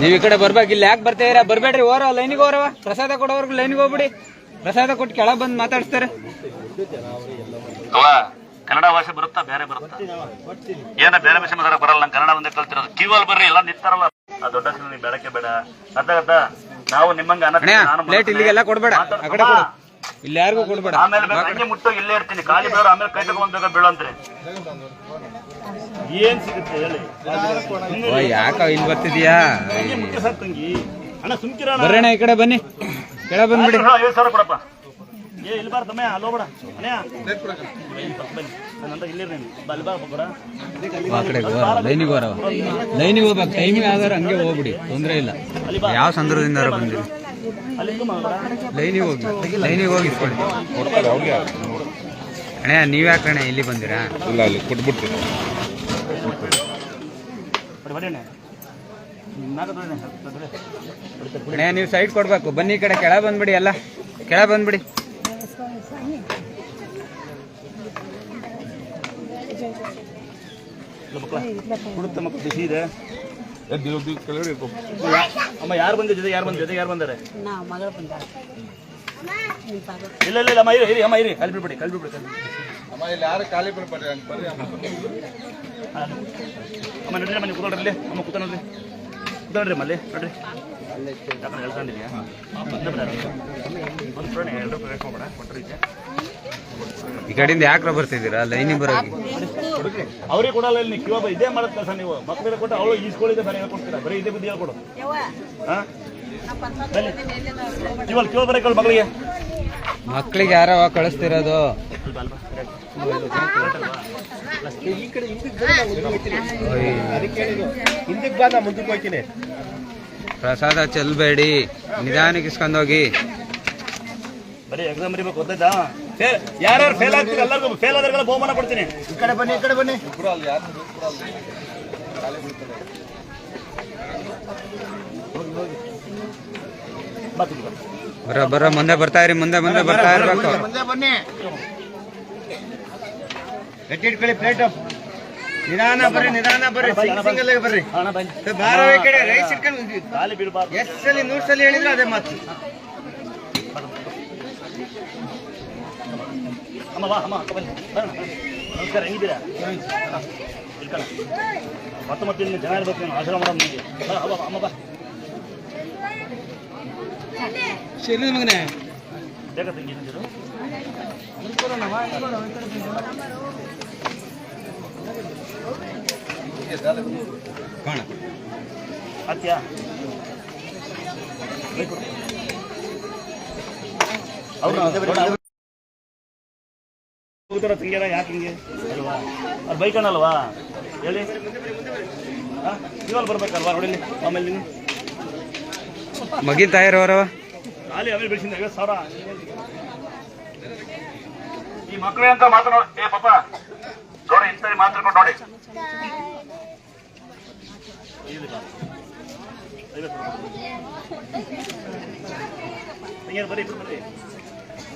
ನೀವ್ ಈ ಕಡೆ ಬರ್ಬೇಕು. ಇಲ್ಲಿ ಯಾಕೆ ಬರ್ತೀರಾ ಬರ್ಬೇಡ್ರಿ. ಓರ ಲೈನಿಗೆ ಓರವ ಪ್ರಸಾದ ಕೊಡೋವರ್ಗು ಲೈನಿಗೆ ಹೋಗ್ಬಿಡಿ. ಪ್ರಸಾದ ಕೊಟ್ಟು ಕೆಳಗ್ ಬಂದು ಮಾತಾಡ್ಸ್ತಾರೆ. ಕನ್ನಡ ಭಾಷೆ ಬರುತ್ತಾ? ಬೇರೆ ಬರುತ್ತಾ? ಏನ ಬೇರೆ ಭಾಷೆ ಮಾತಾಡ ಬರಲ್ಲ. ನಂಗೆ ಕನ್ನಡ ಒಂದೇ ಕಲ್ತಿರೋದು. ಕಿವಲ್ ಬರ್ರಿ ಎಲ್ಲ ನಿಂತಾರಲ್ಲ. ಆ ದೊಡ್ಡ ಬೇಡಕ್ಕೆ ನೀವ್ ಬೇಡ. ಅರ್ಥ ಆಗುತ್ತಾ ನಾವು ನಿಮ್ಮಂಗ ಪ್ಲೇಟ್ ಇಲ್ಲಿಗೆಲ್ಲ ಕೊಡ್ಬೇಡ. ಆ ಕಡೆ ಕೊಡು. ಇಲ್ಲಿ ಯಾರಿಗೂ ಕೊಡ್ಬೇಡ. ಆಮೇಲೆ ಮುಟ್ಟು ಇಲ್ಲೇ ಇರ್ತೀನಿ. ಖಾಲಿ ಬೇಡ ಆಮೇಲೆ ಕೈ ತಗೊಂಡ್ಬೇಕು ಬೀಳಂತ್ರಿ. ಏನ್ ಸಿಗುತ್ತೆ ಹೇಳಿ? ಓ, ಯಾಕ ಇಲ್ಲಿ ಬರ್ತಿದ್ಯಾ ತಂಗಿ ಅಣ್ಣ ಸುಮ್ಕಿರ ಬರೋಣ ಈ ಕಡೆ ಬನ್ನಿ. ಕೆಳ ಬಂದ್ಬಿಡಿ. ಐವತ್ತು ಸಾವಿರ ಕೊಡಪ್ಪ. ಏ ಇಲ್ಲಿ ಬಾರ ತಮ್ಮ ಅಲ್ಲೋ ಬೇಡ. ಆ ಕಡೆ ಲೈನಿಗೆ ಬರೋ ಲೈನಿಗೆ ಹೋಗ್ಬೇಕು. ಟೈಮಿಂಗ್ ಆದ್ರೆ ಹಂಗೆ ಹೋಗ್ಬಿಡಿ. ತೊಂದ್ರೆ ಇಲ್ಲ. ಯಾವ ಸಂದರ್ಭದಿಂದ ಬಂದಿರಿ. ಲೈನಿಗೆ ಹೋಗಿ ಲೈನಿಗೆ ಹೋಗಿ ಇಸ್ಕೊಳ್ಳಿ. ಅಣ್ಣ ನೀವ್ಯಾಕಣ್ಣ ಯಾಕೆ? ಅಣ್ಣ ಇಲ್ಲಿ ಬಂದಿರಾ? ಇಲ್ಲ ಅಲ್ಲಿ ಕೊಟ್ಬಿಡ್ತೀನಿ. ಬಡಿ ಬಡಿ ಅಣ್ಣ ನೀವು ಸೈಡ್ ಕೊಡ್ಬೇಕು. ಬನ್ನಿ ಕಡೆ ಕೆಳ ಬಂದ್ಬಿಡಿ ಎಲ್ಲ. ಕೆಳ ಬಂದ್ಬಿಡಿ. ಕುಡುತ್ತ ಮಕ್ಕಳು ಬಿಸಿ ಇದೆ. ಅಮ್ಮ ಯಾರು ಬಂದ ಜೊತೆ ಯಾರು ಬಂದ ಜೊತೆ ಯಾರು ಬಂದಾರೆ? ಇಲ್ಲ ಇಲ್ಲ ಇಲ್ಲ ಅಮ್ಮ ಇರಿ ಇರಿ ಅಮ್ಮ ಇರಿ. ಕಲ್ಬಿಡ್ಬಿಡಿ ಕಲ್ಬಿಡ್ಬಿಡಿ ಕಲ್ಬಿಡಿ. ಅಮ್ಮ ಇಲ್ಲಿ ಯಾರು ಖಾಲಿ ಬರ್ಬೇಡ್ರಿ ಹಂಗ್ ಬರ್ರಿ ಅಮ್ಮ. ಹಾ. ಅಮ್ಮ ನಡ್ರಿ ನೀವು ಕೂತ್ಕೊಳ್ರಿ ಅಮ್ಮ ಕೂತ ನೋಡ್ರಿ. ಕೂತ್ಕೊಳ್ರಿ ಮಲ್ಲಿ ನೋಡ್ರಿ. ಯಾಕಂದ್ರೆ ಬಂದು ಬಿಡ ಒಂದು ಫ್ರೆಂಡ್ ಎರಡು ಬೇಡ ಕೊಟ್ಟರು ಇದೆ ಈ ಕಡೆಯಿಂದ ಯಾಕ್ರ ಬರ್ತಿದ್ದೀರಾ? ಲೈನಿಗೆ ಬರೋದು ಅವ್ರಿಗೆ ಕೊಡಲ್ಲ ಇಲ್ಲಿ ಕಿವ ಇದೇ ಮಾಡತ್ತ ಕೆಲಸ ನೀವು. ಮಕ್ಕಳಿಗೆ ಕೊಟ್ಟು ಅವಳು ಈಸ್ಕೊಳ್ಳಿದೆ ಬರೀ ಹೇಳ್ಕೊಡ್ತೀರಾ? ಬರೀ ಇದೇ ಬುದ್ಧಿ ಹೇಳ್ಕೊಡು ಮಕ್ಕಳಿಗೆ ಕಿವಲ್ ಕಿವ ಬರೀ ಮಕ್ಕಳಿಗೆ ಮಕ್ಳಿಗೆ ಯಾರವ ಕಳಿಸ್ತಿರೋದು? ಹಿಂದಕ್ಕೆ ಬಾ ನಾ ಮುಂದಕ್ಕೆ ಹೋಗ್ತೀನಿ ಪ್ರಸಾದ ಚೆಲ್ಬೇಡಿ. ನಿಧಾನಕ್ಕೆ ಇಸ್ಕೊಂಡೋಗಿ ಬರೀ ಎಕ್ಸಾಮ್ ಬರೀಬೇಕು ಗೊತ್ತಾಯ್ತಾ? ಯಾರ್ಯಾರು ಫೇಲ್ ಆಗ್ತೀರಿ ಎಲ್ಲರಿಗೂ ಫೇಲ್ ಆದ್ರೆ ಬಹುಮಾನ ಕೊಡ್ತೀನಿ. ಈ ಕಡೆ ಬನ್ನಿ ಈ ಕಡೆ ಬನ್ನಿ. ಬರ ಬರ ಮುಂದೆ ಬರ್ತಾ ಇರಿ ಮುಂದೆ ಮುಂದೆ ಬರ್ತಾ ಇರ್ಬೇಕು. ಮುಂದೆ ಬನ್ನಿ. ಇಟ್ಕೊಳ್ಳಿ ಪ್ಲೇಟ್ ನಿಧಾನ ಬರ್ರಿ ನಿಧಾನ ಬರ್ರಿ ಸಿಂಗಲ್ ಬರ್ರಿ. ಈ ಕಡೆ ರೈಸ್ ಇಟ್ಕೊಂಡು ಎಷ್ಟು ಸಲ ನೂರು ಸಲ ಹೇಳಿದ್ರೆ ಅದೇ ಮಾತು. ಅಮ್ಮ ಬಾ ಅಮ್ಮ ಅಕ್ಕ ಬನ್ನಿ ಬರೋಣ, ಬನ್ನಿ. ನಮಸ್ಕಾರ ಹೆಂಗಿದ್ದೀರಾ ಇಳ್ಕೊಳ್ಳ ಮತ್ತೆ ಮತ್ತೆ ಇಲ್ಲಿ ಜನ ಇರ್ಬೇಕು ನೀನು ಆಶ್ರಮ ಮಾಡೋದು ನಿಮಗೆ ಬಾ ಅಮ್ಮ ಬಾ, ಅಮ್ಮ ಬಾ ಶರೀರ ಮಗನೇ ಬೇಗ ತಂಗಿ ಅವ್ರು ಕೂತಾರ ತಂಗಿಯರ ಯಾಕೆ ಹಿಂಗೆ? ಅಲ್ವಾ? ಬೈಕಣ್ಣಲ್ವಾ ಹೇಳಿ. ನೀವಲ್ಲಿ ಬರ್ಬೇಕಲ್ವಾ ನೋಡಿ ಆಮೇಲೆ ನೀನು. ಮಗಿನ್ ತಾಯಿರವರವ ಖಾಲಿ ಆಮೇಲೆ ಬೆಳೆಸಿದ ಐವತ್ತು ಸಾವಿರ. ಈ ಮಕ್ಕಳೇ ಅಂತ ಮಾತನಾಡ ಏ ಪಾಪ. ನೋಡಿ ಮಾತ್ರ ಮಾತಾಡ್ಕೊಂಡು ನೋಡಿ.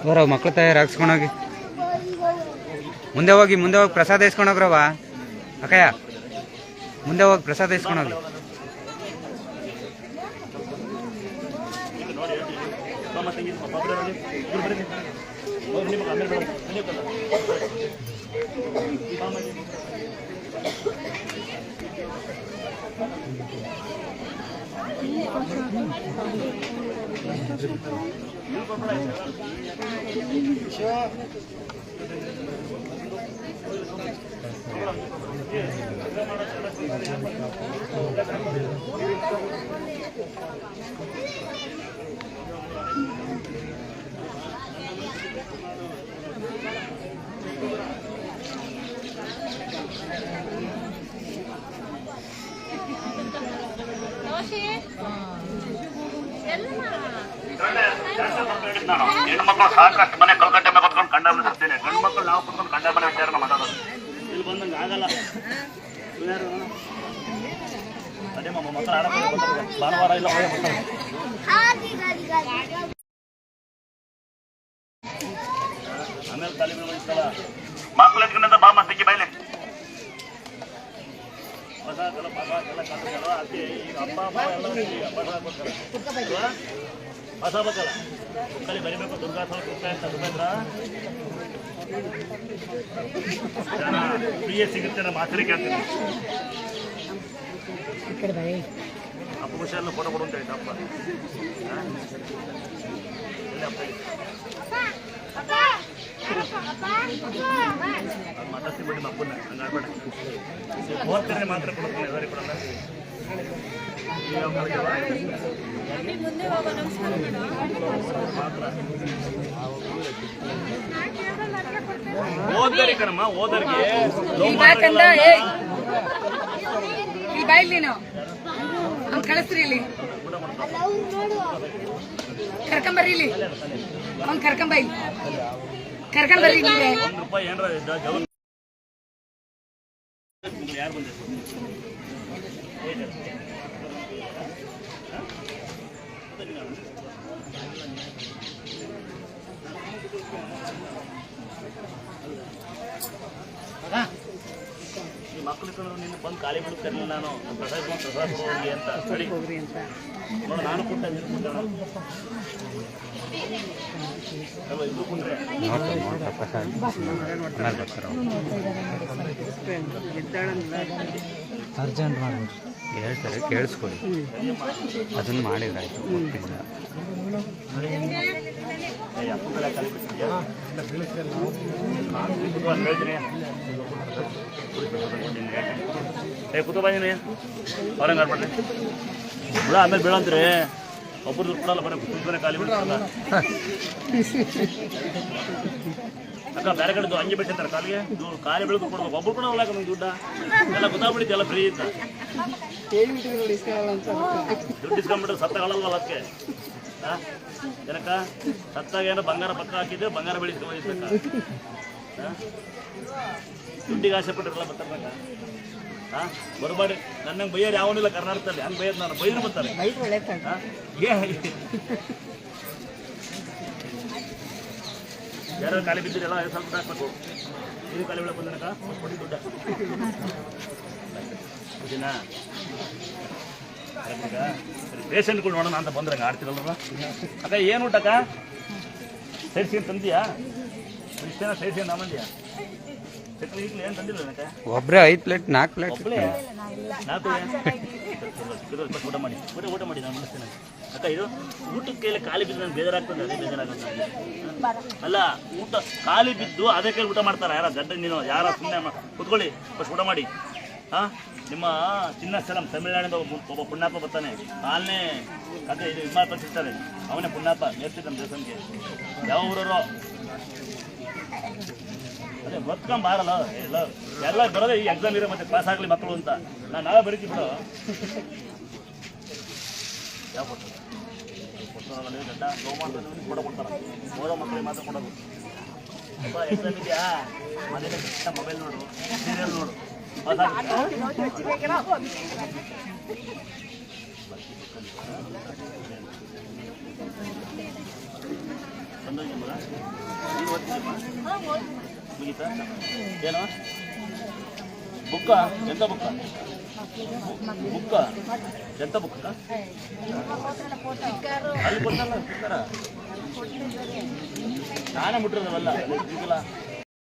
ಬರೋ ಮಕ್ಳು ತಯಾರು ಹಾಕ್ಸ್ಕೊಂಡೋಗಿ ಮುಂದೆ ಹೋಗಿ ಮುಂದೆ ಹೋಗಿ ಪ್ರಸಾದ ಇಸ್ಕೊಂಡೋಗ್ರವ ಅಕ್ಕಯ್ಯ, ಮುಂದೆ ಹೋಗಿ ಪ್ರಸಾದ ಇಸ್ಕೊಂಡೋಗಿ ನೋಡಿ ಹೇಳ್ತೀನಿ ಮಾಮ ತಂಗಿ ಪಾಪ ಒಬ್ರೇ ನೋಡಿ ಇಬ್ರು ಬರ್ರಿ ಹೋಗಿ ನಿಮ್ಮ ಆಮೇಲೆ ಬರೋಣ. ನಡೆಯೋಕ್ಕಲ್ಲ. ಈ ಮಾಮ ಇಲ್ಲಿ. ನಾನು ಹೆಣ್ಣು ಮಕ್ಕಳು ಸಾಕಷ್ಟು ಮನೆ ಕಲ್ಕಟ್ಟೆ ಮೇಲೆ ಕುತ್ಕೊಂಡು ಕಂಡ ಮನೆ ಸಿಗ್ತೇನೆ ಗಂಡು ಮಕ್ಕಳು ನಾವು ಕುತ್ಕೊಂಡು ಕಂಡ ಮನೆ ವಿಚಾರ ಮಾತಾಡೋದು ಇಲ್ಲಿ ಬಂದಂಗೆ ಆಗಲ್ಲ? ಅದೇ ಮಮ್ಮ ಮಕ್ಕಳು ಆಡಕ್ಕೆ. ಭಾನುವಾರ ಇಲ್ಲ ಹೋಗಿ ಬರ್ತಾರೆ. ಆಮೇಲೆ ತಲೆ ಮೇಲೆ. ಮಕ್ಕಳು ಎತ್ಕೊಂಡ ಬಾ ಮತ್ತೆ ಬೈಲಿ ಹೊಸ ಕಲ ಪಾಪ ಎಲ್ಲ ಕಲ್ತಿದ್ದಲ್ಲ, ಅದಕ್ಕೆ ಈಗ ಅಪ್ಪ ಅಮ್ಮ ಎಲ್ಲ ಈಗ ಬಸ ಹಾಕ್ಬೇಕಲ್ಲ. ಅಲ್ವಾ? ಹಾಕ್ಬೇಕಲ್ಲ ಬುಕ್ಕಲ್ಲಿ ಬರಿಬೇಕು ದುರ್ಗಾ ಸಲ ಅಂತ ಅಂತ ಜನ ಸಿಗುತ್ತೆ ನಮ್ಮ ಮಾತರಿ ಕೇಳ್ತೀನಿ ಅಪ್ಪ ಖುಷಿಯಲ್ಲ ಫೋಟೋ ಕೊಡು ಅಂತ ಹೇಳಿದ ಅಪ್ಪ. ಅದು ಬಿಡಿ ಮಾತ್ರ ಕೊಡ್ತೀನಿ ಇಲ್ಲಿ. ಕಳಿಸ್ರಿ ಇಲ್ಲಿ ಕರ್ಕೊಂಬರ್ರಿ ಇಲ್ಲಿ. ಅವ್ನ್ ಕರ್ಕೊಂಬ ಕರ್ಕೊಂಬರ್ರಿ ನೀವೇ ಒಂದು ಕಡೆ ನಿನ್ನ ಬಂದು ಖಾಲಿ ಬಿಡ್ತಿರ್ಲಿಲ್ಲ ನಾನು? ಪ್ರಸಾದ ಪ್ರಸಾದ ಹೋಗಿ ಅಂತ. ಸರಿ. ನೋಡು ನಾನು ಕೊಟ್ಟ ನೀನು ಕೊಟ್ಟ ಇದು ಅರ್ಜೆಂಟ್ ಮಾಡ್ಬೋದು ಹೇಳ್ತಾರೆ ಕೇಳಿಸ್ಕೊಡಿ ಅದನ್ನ ಗೊತ್ತಿಲ್ಲ. ಅಂತ ಹೇಳ್ತೀನಿ. ಏ, ಕುತ್ಕೊ ಬಂದಿನಿ ಅವ್ರಂಗೆ ಆಡ್ಬೇಡ್ರಿ ಬಿಡ, ಆಮೇಲೆ ಬೀಳಂತ್ರಿ ಒಬ್ಬರು ದುಡ್ಡು ಕೊಡಲ್ಲ ಬರೀ ಕುತ್ಕೊನೆ ಖಾಲಿ ಬಿಡ್ತಾರಲ್ಲ ಅಕ್ಕ, ಬೇರೆ ಕಡೆ ಹಂಗೆ ಬಿಟ್ಟಿರ್ತಾರೆ ಕಾಲಿಗೆ. ಖಾಲಿ ಬೆಳೆದು ಕೊಡ್ಬೇಕು. ಒಬ್ರು ಕೂಡ ಒಳಗೆ ನಮ್ಗೆ ದುಡ್ಡ. ಎಲ್ಲ ಗೊತ್ತಾಗ್ಬಿಡುತ್ತೆ ಎಲ್ಲ ಫ್ರೀ ಇತ್ತು ದುಡ್ಡು ಇಸ್ಕೊಂಡ್ಬಿಟ್ರೆ ಸತ್ತಾಗಲ್ಲ ಅದಕ್ಕೆ? ಹಾ? ಏನಕ್ಕ? ಸತ್ತಾಗ ಏನೋ ಬಂಗಾರ ಪಕ್ಕ ಹಾಕಿದ್ರೆ ಬಂಗಾರ ಬೆಳೆಸ್ಕೊಂಡ್ ದುಡ್ಡಿಗೆ ಆಸೆ ಪಟ್ಟಿರಲ್ಲ ಬರ್ತಾರಕ್ಕ ಹಾ ನನ್ನ ನನ್ನಂಗೆ ಬೈಯೋರು ಯಾವನಿಲ್ಲ ಕರ್ನಾಟಕದಲ್ಲಿ. ಹಂಗೆ ಬೈಯರ್ ನಾನು. ಬೈರು ಬರ್ತಾರೆ. ಯಾರು ಖಾಲಿ ಬಿದ್ದಿರಲ್ಲ ಸ್ವಲ್ಪ ಹಾಕ್ಬೇಕು ಇದು ಖಾಲಿ ಒಳಗೆ ಬಂದನಕ ಕೊಡಿ ದುಡ್ಡ. ಪೇಷಂಟ್ಗಳು ನೋಡೋಣ ಅಂತ ಬಂದ್ರೆ ಹಂಗೆ ಆಡ್ತಿರಲ್ಲ ಅಕ್ಕ ಏನು ಊಟಕ್ಕ? ಸೈಡ್ಸಿ ತಂದಿಯಾ? ಇಷ್ಟೇನ ನಮ್ಮಂದಿಯಾ? ಚಟ್ನಿ ಒಬ್ಬರೇ ಐದು ಪ್ಲೇಟ್ ನಾಲ್ಕು ಪ್ಲೇಟ್. ಊಟ ಮಾಡಿ ಊಟ ಊಟ ಮಾಡಿ ನಾನು ಅಕ್ಕ ಇದು ಊಟಕ್ಕೆ ಖಾಲಿ ಬಿದ್ದು ನನಗೆ ಬೇಜಾರಾಗ್ತದೆ ಅದೇ ಬೇಜಾರಾಗುತ್ತೆ. ಅಲ್ಲ ಊಟ ಖಾಲಿ ಬಿದ್ದು ಅದೇ ಕೈ ಊಟ ಮಾಡ್ತಾರೆ? ಯಾರ ಗಡ್ಡ ನೀನು? ಯಾರ ಸುಮ್ಮನೆ ಕುತ್ಕೊಳ್ಳಿ ಫಸ್ಟ್ ಊಟ ಮಾಡಿ. ಹಾಂ? ನಿಮ್ಮ ಚಿನ್ನಸ್ಥಳಂ ತಮಿಳ್ನಾಡಿಂದ ಒಬ್ಬ ಒಬ್ಬ ಪುಣ್ಯಾಪ ಬರ್ತಾನೆ. ಕಾಲನೇ ಅದೇ ಇದು ಇದು ಮಾಡ್ಕೊತಿರ್ತಾರೆ ಅವನೇ ಪುಣ್ಯಾಪ ಮೇರ್ತಿದ್ದ ನಮ್ಮ ದೇವಸ್ಥಾನಕ್ಕೆ. ಯಾವ ಊರವರು? ಅದೇ ಬದುಕೊಂಡ್ ಬಾರಲ್ಲ. ಎಲ್ಲ ಎಲ್ಲ ಬರೋದೇ ಈ ಎಕ್ಸಾಮ್ ಇರೋ ಮತ್ತೆ ಪಾಸ್ ಆಗಲಿ ಮಕ್ಕಳು ಅಂತ. ನಾನು ನಾವೇ ಬರೀತೀವಿ ಬಿಡು. ಯಾವ ಕೊಡ್ತಾರೆ ಗಡ್ಡ ಲೋ ಮಾಡ್ತಾರೆ ಕೊಡ್ತಾರೆ. ಓದೋ ಮಕ್ಕಳಿಗೆ ಮಾತ್ರ ಕೊಡೋದು. ಎಕ್ಸಾಮ್ ಇದೆಯಾ? ಮನೇಲಿ ಮೊಬೈಲ್ ನೋಡು. ಸೀರಿಯಲ್ ನೋಡು. ಪಾಸ್ ಮುಗೀತಾ? ಏನು ಬುಕ್ಕ ಎಂತ ಬುಕ್ಕ ಬುಕ್ಕ ಎಂತ ಬುಕ್ಕ ಅಲ್ಲಿ ಕೊಟ್ಟಲ್ಲ ನಾನೇ ಮುಟ್ಟಿರೋದವಲ್ಲ